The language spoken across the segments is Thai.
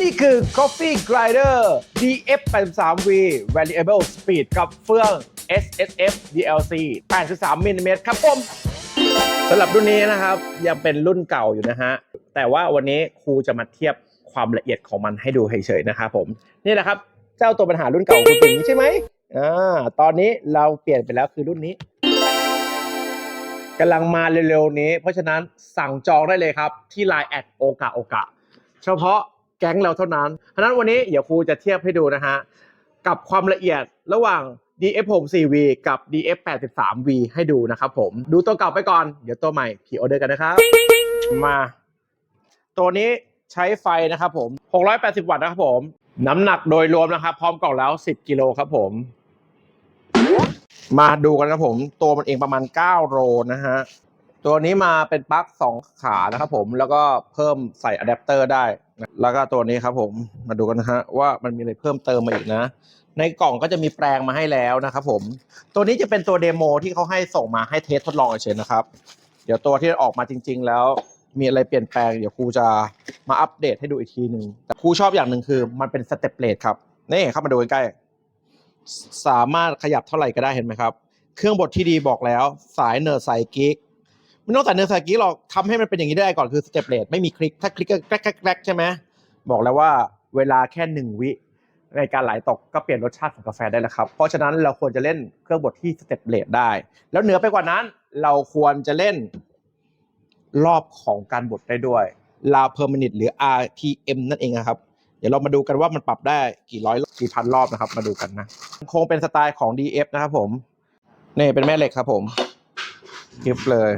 นี่คือ Coffee Grinder DF83V Variable Speed กับเฟือง SSF DLC 83มิลลิเมตรครับผมสำหรับรุ่นนี้นะครับ ยังเป็นรุ่นเก่าอยู่นะฮะ แต่ว่าวันนี้ครูจะมาเทียบความละเอียดของมันให้ดูเฉยๆนะครับผม นี่แหละครับ เจ้าตัวปัญหารุ่นเก่าคุณปิงใช่ไหมอ่าตอนนี้เราเปลี่ยนไปแล้วคือรุ่นนี้กำลังมาเร็วๆนี้ เพราะฉะนั้นสั่งจองได้เลยครับที่ Line แอดโอกาโอกะ เฉพาะ แก๊งเราเท่านั้นเพราะฉะนั้นวันนี้เดี๋ยวครูจะเทียบให้ดูนะฮะกับความละเอียดระหว่าง DF64V กับ DF83V ให้ดูนะครับผม ดูตัวเก่าไปก่อน เดี๋ยวตัวใหม่พีออเดอร์กันนะครับ มา ตัวนี้ใช้ไฟนะครับผม 680 วัตต์นะครับผม น้ำหนักโดยรวมนะครับ พร้อมกล่องแล้ว 10 กิโลครับผม มาดูกันนะครับผม ตัวมันเองประมาณ 9 โลนะฮะ ตัวนี้มาเป็นปลั๊ก2ขานะครับผมแล้วก็เพิ่มใส่อะแดปเตอร์ได้ แล้วก็ตัวนี้ครับผมมาดูกันนะฮะว่ามันมีอะไรเพิ่มเติมมาอีกนะ ในกล่องก็จะมีแปลงมาให้แล้วนะครับผมตัวนี้จะเป็นตัวเดโมที่เขาให้ส่งมาให้เทสทดลองเฉยๆนะครับ เดี๋ยวตัวที่ออกมาจริง ๆ แล้วมีอะไรเปลี่ยนแปลงเดี๋ยวครูจะมาอัปเดตให้ดูอีกทีหนึ่งแต่ครูชอบอย่างหนึ่งคือมันเป็นสเต็ปเลทครับนี่เข้ามาดูใกล้ๆสามารถขยับเท่าไหร่ก็ได้เห็นไหมครับ เครื่องบดที่ดีบอกแล้ว สายเนอร์สายกิก ไม่ต้องสายเนอร์สกิกหรอกทำให้มันเป็นอย่างนี้ได้ก่อนคือสเต็ปเลทไม่มีคลิก ถ้าคลิกก็แกรกแกรกแกรกใช่ไหมบอกแล้วว่าเวลาแค่หนึ่งวิในการไหลตกก็เปลี่ยนรสชาติของกาแฟได้แล้วครับ เพราะฉะนั้นเราควรจะเล่นเครื่องบดที่สเต็ปเลทได้ แล้วเหนือไปกว่านั้น เราควรจะเล่นรอบของการบดได้ด้วยลาเพอร์มินิตหรือ RPM นั่นเองนะครับ เดี๋ยวเรามาดูกันว่ามันปรับได้กี่ร้อยกี่พันรอบนะครับ มาดูกันนะ คงเป็นสไตล์ของ DF นะครับผม นี่เป็นแม่เหล็กครับผมคลิปเลย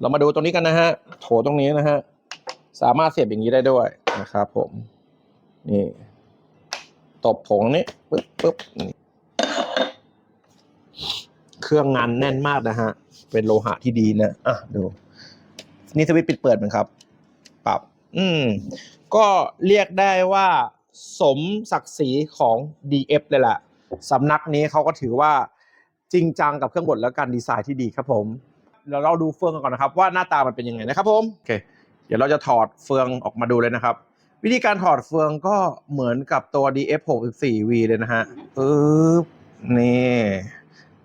เรามาดูตรงนี้กันนะฮะ โถตรงนี้นะฮะ สามารถเสียบอย่างนี้ได้ด้วยนะครับผม นี่ ตบผงนี้ปึ๊บปึ๊บนี่เครื่องงานแน่นมากนะฮะ เป็นโลหะที่ดีนะ อะ ดู นี่สวิตช์ปิดเปิดมั้งครับ ปรับ อืม ก็เรียกได้ว่าสมศักดิ์ศรีของ DF เลยแหละ สำนักนี้เขาก็ถือว่าจริงจังกับเครื่องบดและการดีไซน์ที่ดีครับผม เดี๋ยวเราดูเฟืองกันก่อนนะครับ ว่าหน้าตามันเป็นยังไงนะครับผมโอเคเดี๋ยวเราจะถอดเฟืองออกมาดูเลยนะครับ วิธีการถอดเฟืองก็เหมือนกับตัว DF64V เลยนะฮะปึ๊บนี่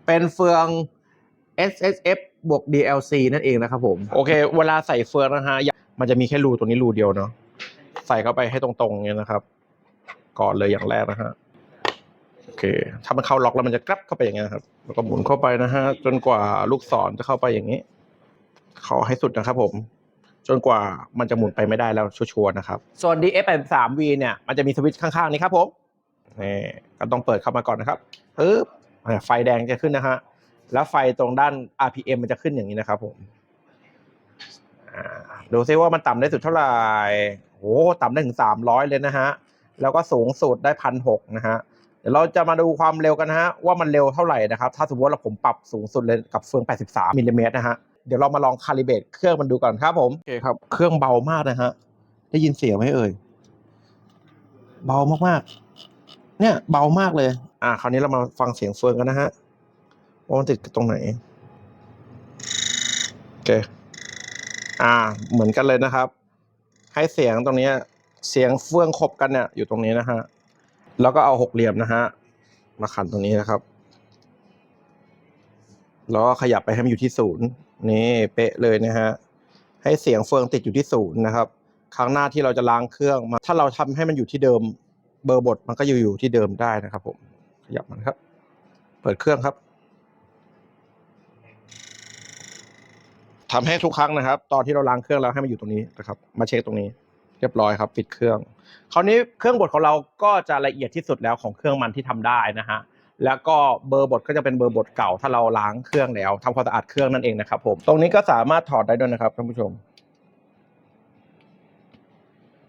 เป็นเฟือง SSF บวก DLC นั่นเองนะครับผมโอเค เวลาใส่เฟืองนะฮะมันจะมีแค่รูตัวนี้รูเดียวเนาะใส่เข้าไปให้ตรงๆเงี้ยนะครับ ก่อนเลยอย่างแรกนะฮะ โอเค ถ้ามันเข้าล็อกแล้วมันจะกลับเข้าไปอย่างเงี้ยครับ แล้วก็หมุนเข้าไปนะฮะ จนกว่าลูกศรจะเข้าไปอย่างนี้ขอให้สุดนะครับผม จนกว่ามันจะหมุนไปไม่ได้แล้วชัวร์ๆนะครับ ส่วน DF83V เนี่ย มันจะมีสวิตช์ข้างๆนี้ครับผม นี่ก็ต้องเปิดเข้ามาก่อนนะครับปึ๊บอ่าไฟแดงจะขึ้นนะฮะ แล้วไฟตรงด้าน RPM มันจะขึ้นอย่างนี้นะครับผมอ่าดูซิว่ามันต่ำได้สุดเท่าไหร่โอ้ต่ำได้ถึงสามร้อยเลยนะฮะ แล้วก็สูงสุดได้พันหกนะฮะเดี๋ยวเราจะมาดูความเร็วกันนะฮะว่ามันเร็วเท่าไหร่นะครับ ถ้าสมมติว่าเราผมปรับสูงสุดเลยกับเฟือง 83มิลลิเมตรนะฮะเดี๋ยวเรามาลองคาลิเบตเครื่องมันดูก่อนครับผมโอเคครับเครื่องเบามากนะฮะได้ยินเสียงไหมเอ่ยเบามากๆ เนี่ยเบามากเลย อ่าคราวนี้เรามาฟังเสียงเฟืองกันนะฮะว่ามันติดตรงไหนโอเคอ่า เหมือนกันเลยนะครับ ให้เสียงตรงเนี้ยเสียงเฟืองคบกันเนี่ยอยู่ตรงนี้นะฮะ แล้วก็เอาหกเหลี่ยมนะฮะมาขันตรงนี้นะครับ แล้วก็ขยับไปให้มันอยู่ที่ศูนย์นี่เป๊ะเลยนะฮะให้เสียงเฟืองติดอยู่ที่ศูนย์นะครับ ครั้งหน้าที่เราจะล้างเครื่องมา ถ้าเราทำให้มันอยู่ที่เดิม เบอร์บทมันก็อยู่อยู่ที่เดิมได้นะครับ ผม ขยับมันครับ เปิดเครื่องครับทำให้ทุกครั้งนะครับ ตอนที่เราล้างเครื่องแล้วให้มันอยู่ตรงนี้นะครับ มาเช็คตรงนี้ เรียบร้อยครับ ปิดเครื่อง คราวนี้เครื่องบดของเราก็จะละเอียดที่สุดแล้วของเครื่องมันที่ทำได้นะฮะแล้วก็เบอร์บดก็จะเป็นเบอร์บดเก่า ถ้าเราล้างเครื่องแล้วทำความสะอาดเครื่องนั่นเองนะครับผมตรงนี้ก็สามารถถอดได้ด้วยนะครับท่านผู้ชม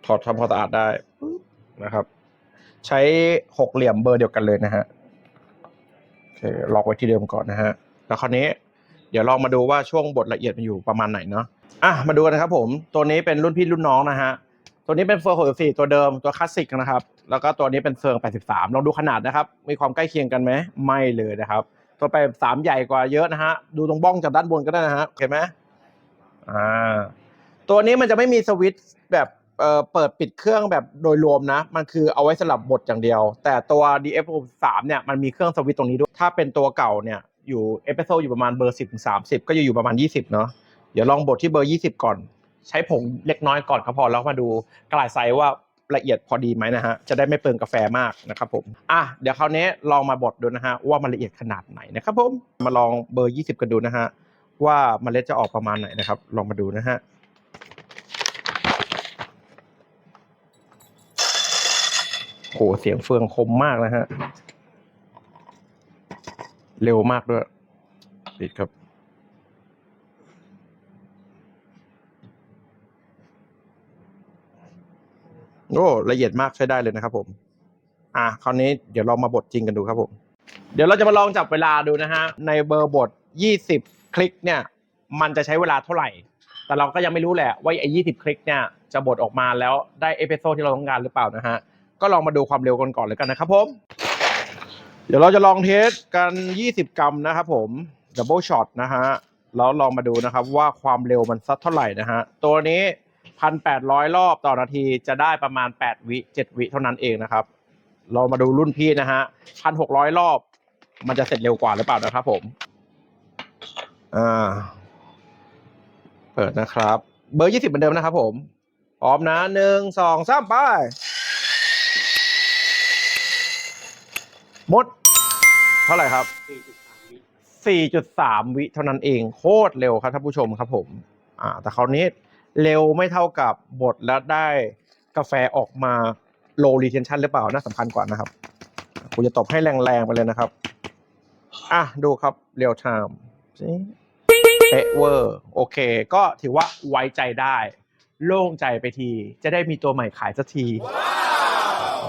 ถอดทำความสะอาดได้นะครับ ใช้หกเหลี่ยมเบอร์เดียวกันเลยนะฮะโอเคล็อกไว้ที่เดิมก่อนนะฮะแล้วคราวนี้เดี๋ยวลองมาดูว่าช่วงบทละเอียดมันอยู่ประมาณไหนเนาะอะมาดูกันนะครับผมตัวนี้เป็นรุ่นพี่รุ่นน้องนะฮะ ตัวนี้เป็นเฟือง64 ตัวเดิมตัวคลาสสิกนะครับ แล้วก็ตัวนี้เป็นเฟือง 83 ลองดูขนาดนะครับ มีความใกล้เคียงกันไหมไม่เลยนะครับ ตัว83ใหญ่กว่าเยอะนะฮะ ดูตรงบ้องจากด้านบนก็ได้นะฮะโอเคไหมอ่า ตัวนี้มันจะไม่มีสวิตช์แบบเอ่อเปิดปิดเครื่องแบบโดยรวมนะ มันคือเอาไว้สลับบทอย่างเดียว แต่ตัว DF 3เนี่ยมันมีเครื่องสวิตช์ตรงนี้ด้วย ถ้าเป็นตัวเก่าเนี่ยอยู่เอพิโซดอยู่ประมาณเบอร์10ถึง30 ก็จะอยู่ประมาณ 20 เนาะ เดี๋ยวลองบทที่เบอร์ 20 ก่อน ใช้ผงเล็กน้อยก่อนครับพอแล้วมาดูกลายไซส์ว่าละเอียดพอดีไหมนะฮะ จะได้ไม่เปลืองกาแฟมากนะครับผม อะ เดี๋ยวคราวนี้ลองมาบดดูนะฮะ ว่ามันละเอียดขนาดไหนนะครับผม มาลองเบอร์ 20 กันดูนะฮะ ว่าเมล็ดจะออกประมาณไหนนะครับ ลองมาดูนะฮะโหเสียงเฟืองคมมากนะฮะ เร็วมากด้วย ปิดครับ อ้ละเอียดมากใช้ได้เลยนะครับผม อะคราวนี้เดี๋ยวเรามาบดจริงกันดูครับผม เดี๋ยวเราจะมาลองจับเวลาดูนะฮะในเบอร์บท 20 คลิกเนี่ยมันจะใช้เวลาเท่าไหร่ แต่เราก็ยังไม่รู้แหละว่าไอ้20คลิกเนี่ยจะบดออกมาแล้วได้เอพิโซดที่เราต้องการหรือเปล่านะฮะก็ลองมาดูความเร็วกันก่อนเลยกันนะครับผม เดี๋ยวเราจะลองเทสกัน 20 กรัมนะครับผมดับเบิลช็อตนะฮะแล้วลองมาดูนะครับว่าความเร็วมันสักเท่าไหร่นะฮะตัวนี้ 1,800 รอบต่อนาทีจะได้ประมาณ 8 วิ 7 วิเท่านั้นเองนะครับ เรามาดูรุ่นพี่นะฮะ 1,600 รอบ มันจะเสร็จเร็วกว่าหรือเปล่านะครับผมอ่าเปิดนะครับ เบอร์ 20 เหมือนเดิมนะครับผมพร้อมนะหนึ่งสองสามไปหมด เท่าไหร่ครับ 4.3 วิเท่านั้นเองโคตรเร็วครับท่านผู้ชมครับผม อ่า แต่คราวนี้ เร็วไม่เท่ากับบดและได้กาแฟออกมา low retention หรือเปล่าน่าสำคัญกว่านะครับผมจะตบให้แรงๆไปเลยนะครับ อะดูครับเรียลไทม์เป๊ะเวอร์โอเค ก็ถือว่าไว้ใจได้ โล่งใจไปที จะได้มีตัวใหม่ขายสักที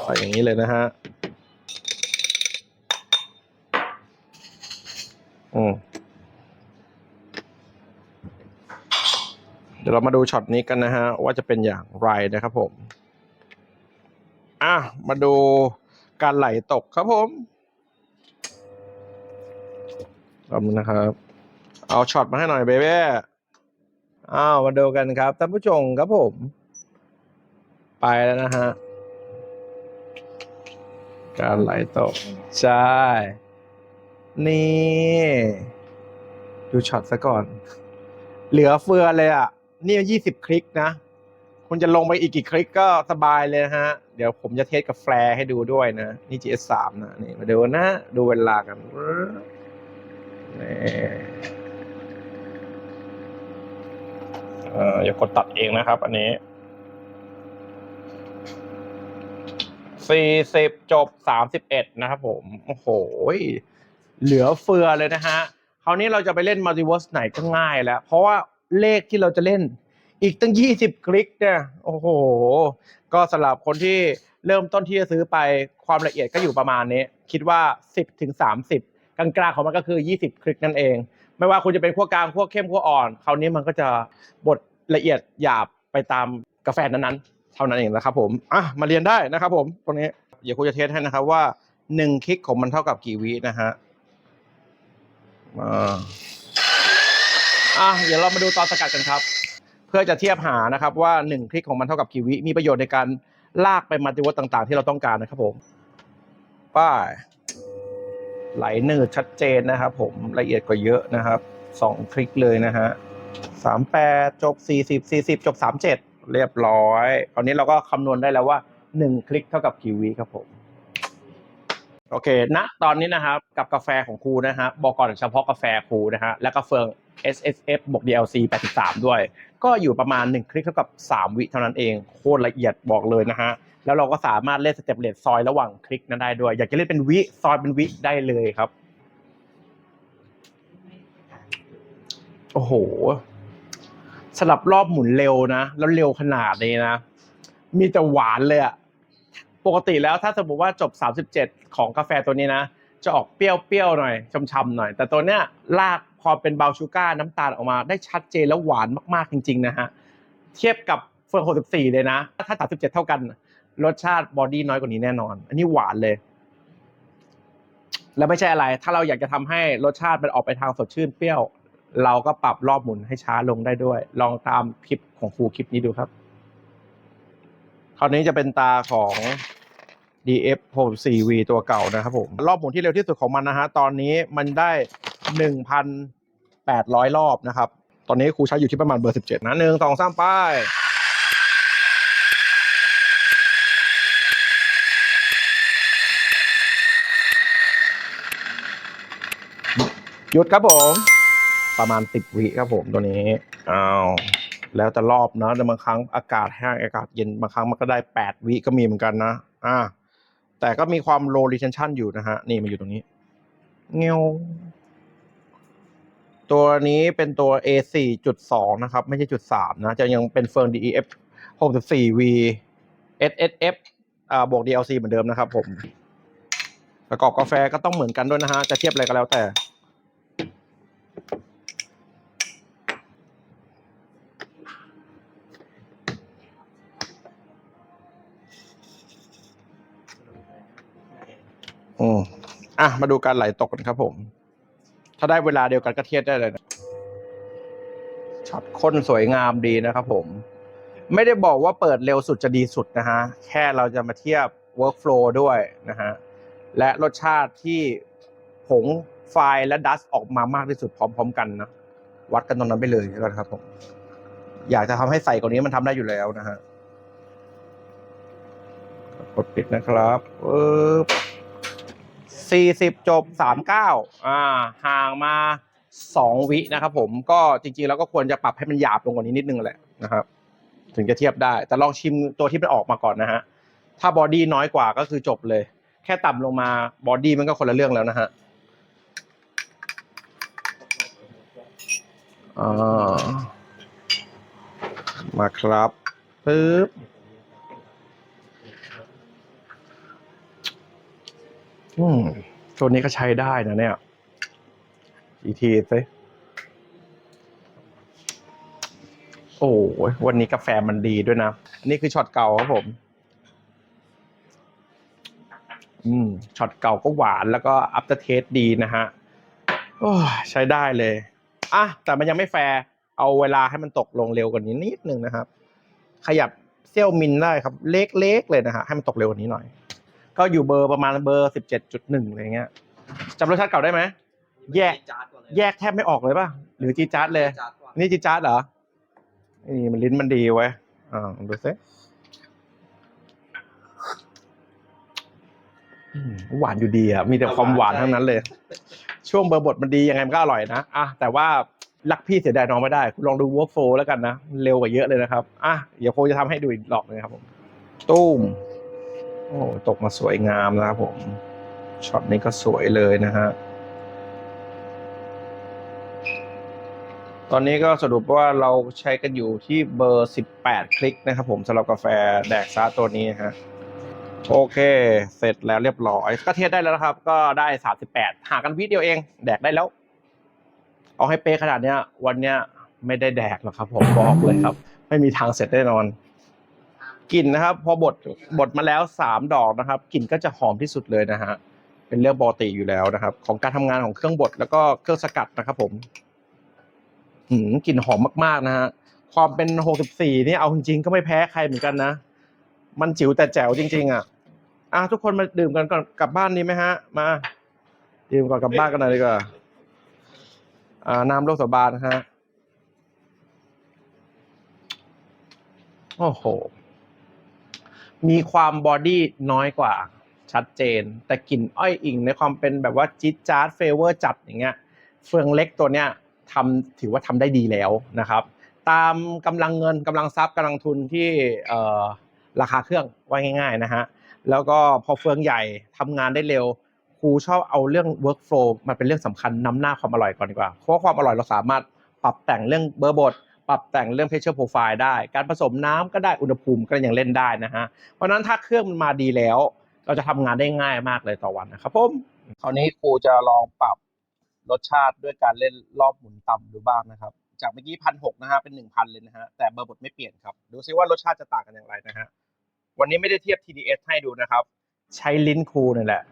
ใส่อย่างนี้เลยนะฮะอืม ดี๋ยวเรามาดูช็อตนี้กันนะฮะว่าจะเป็นอย่างไรนะครับผม อะ มาดูการไหลตกครับผมขอบคุณนะครับ เอาช็อตมาให้หน่อยเบเบ้อ้าวมาดูกันครับท่านผู้ชมครับผม ไปแล้วนะฮะ การไหลตก ใช่ นี่ ดูช็อตซะก่อน เหลือเฟือเลยอะ นี่ยี่สิบคลิกนะคุณจะลงไปอีกกี่คลิกก็สบายเลยนะฮะ เดี๋ยวผมจะเทสกับแฟร์ให้ดูด้วยนะ นี่ GS 3นะนี่มาดูนะ ดูเวลากันนี่เอ่ออย่ากดตัดเองนะครับ อันนี้สี่สิบจบสามสิบเอ็ดนะครับผม โอ้โห เหลือเฟือเลยนะฮะ คราวนี้เราจะไปเล่นมัลติเวิร์สไหนก็ง่ายแล้ว เพราะว่า เลขที่เราจะเล่น อีกตั้งยี่สิบคลิกเนี่ยโอ้โห ก็สำหรับคนที่เริ่มต้นที่จะซื้อไปความละเอียดก็อยู่ประมาณนี้ คิดว่าสิบถึงสามสิบกลางๆของมันก็คือยี่สิบคลิกนั่นเอง ไม่ว่าคุณจะเป็นขั้วกลางขั้วเข้มขั้วอ่อน คราวนี้มันก็จะบดละเอียดหยาบไปตามกาแฟนั้นๆ เท่านั้นเองนะครับผมอะมาเรียนได้นะครับผมตรงนี้เดี๋ยวครูจะเทสให้นะครับว่าหนึ่งคลิกของมันเท่ากับกี่วินะฮะมา อะเดี๋ยวเรามาดูตอนสกัดกันครับ เพื่อจะเทียบหานะครับว่าหนึ่งคลิกของมันเท่ากับกี่วิมีประโยชน์ในการลากไปมัลติวัตต่าง ๆ ที่เราต้องการนะครับผมป้ายไหลหนืดชัดเจนนะครับผมละเอียดกว่าเยอะนะครับสองคลิกเลยนะฮะสามแปดจบสี่สิบสี่สิบจบสามเจ็ดเรียบร้อยคราวนี้เราก็คำนวณได้แล้วว่าหนึ่งคลิกเท่ากับกี่วิครับผม โอเคณตอนนี้นะครับ กับกาแฟของครูนะฮะบอกก่อนเฉพาะกาแฟครูนะฮะและก็เฟือง SSF บวก DLC 83 ด้วย ก็อยู่ประมาณ 1 คลิกเท่ากับ 3 วิเท่านั้นเอง โคตรละเอียดบอกเลยนะฮะ แล้วเราก็สามารถเล่นสเต็ปเลทซอยระหว่างคลิกนั้นได้ด้วย อยากจะเล่นเป็นวิ ซอยเป็นวิได้เลยครับ โอ้โหสลับรอบหมุนเร็วนะ แล้วเร็วขนาดนี้นะ มีแต่หวานเลยอะปกติแล้วถ้าสมมติว่าจบ 37 ของกาแฟตัวนี้นะ จะออกเปรี้ยวๆหน่อยช่ำๆหน่อย แต่ตัวเนี้ยลาก พอเป็นเบลชูการ์น้ำตาลออกมาได้ชัดเจนแล้วหวานมากๆจริง ๆ นะฮะเทียบกับเฟิร์น64 เลยนะ ถ้า 37 เท่ากัน รสชาติบอดี้น้อยกว่านี้แน่นอน อันนี้หวานเลย แล้วไม่ใช่อะไร ถ้าเราอยากจะทำให้รสชาติมันออกไปทางสดชื่นเปรี้ยว เราก็ปรับรอบหมุนให้ช้าลงได้ด้วย ลองตามคลิปของครูคลิปนี้ดูครับ คราวนี้จะเป็นตาของ DF 64V ตัวเก่านะครับผม รอบหมุนที่เร็วที่สุดของมันนะฮะ ตอนนี้มันได้ 1,800รอบนะครับ ตอนนี้ครูใช้อยู่ที่ประมาณเบอร์17นะหนึ่งสองสามป้ายหยุดครับผม ประมาณ10วิครับผมตัวนี้อ้าวแล้วแต่รอบนะแต่บางครั้งอากาศแห้งอากาศเย็นบางครั้งมันก็ได้8วิก็มีเหมือนกันนะอ่าแต่ก็มีความ low retention อยู่นะฮะ นี่มันอยู่ตรงนี้ เงี้ยว ตัวนี้เป็นตัว A 4.2 นะครับ ไม่ใช่จุด3นะ จะยังเป็นเฟิร์น DEF 64V SSF อ่าบวก DLC เหมือนเดิมนะครับผม ประกอบกาแฟก็ต้องเหมือนกันด้วยนะฮะ จะเทียบอะไรก็แล้วแต่ อืมอะ มาดูการไหลตกกันครับผม ถ้าได้เวลาเดียวกันก็เทียบได้เลยนะช็อตค้นสวยงามดีนะครับผม ไม่ได้บอกว่าเปิดเร็วสุดจะดีสุดนะฮะ แค่เราจะมาเทียบ workflow ด้วยนะฮะ และรสชาติที่ผงไฟล์และดัสออกมามากที่สุดพร้อม ๆ กันนะวัดกันตรงนั้นไปเลยแล้วครับผมอยากจะทำให้ใส่กว่านี้มันทำได้อยู่แล้วนะฮะกดปิดนะครับปึ๊บ สี่สิบจบสามเก้าอ่าห่างมาสองวินะครับผมก็จริงๆแล้วก็ควรจะปรับให้มันหยาบลงกว่านี้นิดนึงแหละนะครับ ถึงจะเทียบได้ แต่ลองชิมตัวที่มันออกมาก่อนนะฮะถ้าบอดี้น้อยกว่าก็คือจบเลย แค่ต่ำลงมาบอดี้มันก็คนละเรื่องแล้วนะฮะอ่ามาครับปึ๊บ อืมตัวนี้ก็ใช้ได้นะเนี่ย อีทีสิโอ้ยวันนี้กาแฟมันดีด้วยนะนนี้คือช็อตเก่าครับผม อืมช็อตเก่าก็หวานแล้วก็อัปเตอร์เทสดีนะฮะโอ้ใช้ได้เลย อะ แต่มันยังไม่แฟร์เอาเวลาให้มันตกลงเร็วกว่านี้นิดนึงนะครับ ขยับเซี่ยวมิลได้ครับ เล็กๆเลยนะฮะให้มันตกเร็วกว่านี้หน่อย ก็อยู่เบอร์ประมาณเบอร์สิบเจ็ดจุดหนึ่งอะไรเงี้ยจำรสชาติเก่าได้ไหม แยก แยกแทบไม่ออกเลยป่ะ หรือจีดจาร์ดเลย นี่จีดจาร์ดเหรอ นี่มันลิ้นมันดีไว้ยอ่าดูซิอืมหวานอยู่ดีอะ มีแต่ความหวานทั้งนั้นเลย ช่วงเบอร์บทมันดียังไงมันก็อร่อยนะอะแต่ว่ารักพี่เสียดายน้องไม่ได้คุณลองดู workflow แล้วกันนะ เร็วกว่าเยอะเลยนะครับ อะ เดี๋ยวโคงจะทำให้ดูอีกรอบนึงครับผม ตุ้ม โอ้ตกมาสวยงามนะครับผม ช็อตนี้ก็สวยเลยนะฮะ ตอนนี้ก็สรุปว่าเราใช้กันอยู่ที่เบอร์ 18 คลิกนะครับผมสำหรับกาแฟแดกซ่าตัวนี้ฮะโอเค เสร็จแล้วเรียบร้อย ก็เทสได้แล้วนะครับ ก็ได้ 38ห่างกันวิเดียวเอง แดกได้แล้ว เอาให้เป๊ะขนาดเนี้ย วันเนี้ยไม่ได้แดกหรอกครับ ผมบอกเลยครับ ไม่มีทางเสร็จแน่นอน กลิ่นนะครับ พอบดบดมาแล้วสามดอกนะครับกลิ่นก็จะหอมที่สุดเลยนะฮะเป็นเรื่องปกติอยู่แล้วนะครับ ของการทำงานของเครื่องบดแล้วก็เครื่องสกัดนะครับ ผมหืมกลิ่นหอมมากๆนะฮะความเป็นหกสิบสี่นี่เอาจริงๆก็ไม่แพ้ใครเหมือนกันนะมันจิ๋วแต่แจ๋วจริง ๆ อะอะทุกคนมาดื่มกันก่อนกลับบ้านดีไหมฮะ มา ดื่มก่อนกลับบ้านกันหน่อยดีกว่าอ่าน้ำโลกสบานนะฮะโอ้โห มีความบอดี้น้อยกว่าชัดเจน แต่กลิ่นอ้อยอิงในความเป็นแบบว่าจิ๊ดจ๊าดเฟเวอร์จัดอย่างเงี้ยเฟืองเล็กตัวเนี้ยทำถือว่าทำได้ดีแล้วนะครับ ตามกำลังเงินกำลังทรัพย์กำลังทุนที่ราคาเครื่องว่าง่าย ๆนะฮะแล้วก็พอเฟืองใหญ่ทำงานได้เร็วครูชอบเอาเรื่อง workflow มาเป็นเรื่องสำคัญนำหน้าความอร่อยก่อนดีกว่าเพราะว่าความอร่อยเราสามารถปรับแต่งเรื่องเบอร์บด ปรับแต่งเรื่อง pressure profile ได้ การผสมน้ำก็ได้อุณหภูมิก็ยังเล่นได้นะฮะ เพราะฉะนั้นถ้าเครื่องมันมาดีแล้ว เราจะทำงานได้ง่ายมากเลยต่อวันนะครับผมคราวนี้ครูจะลองปรับรสชาติด้วยการเล่นรอบหมุนต่ำดูบ้างนะครับ จากเมื่อกี้พันหกนะฮะเป็นหนึ่งพันเลยนะฮะแต่เบอร์บทไม่เปลี่ยนครับ ดูซิว่ารสชาติจะต่างกันอย่างไรนะฮะวันนี้ไม่ได้เทียบ TDS ให้ดูนะครับ ใช้ลิ้นครูนี่แหละ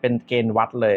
เป็นเกณฑ์วัดเลย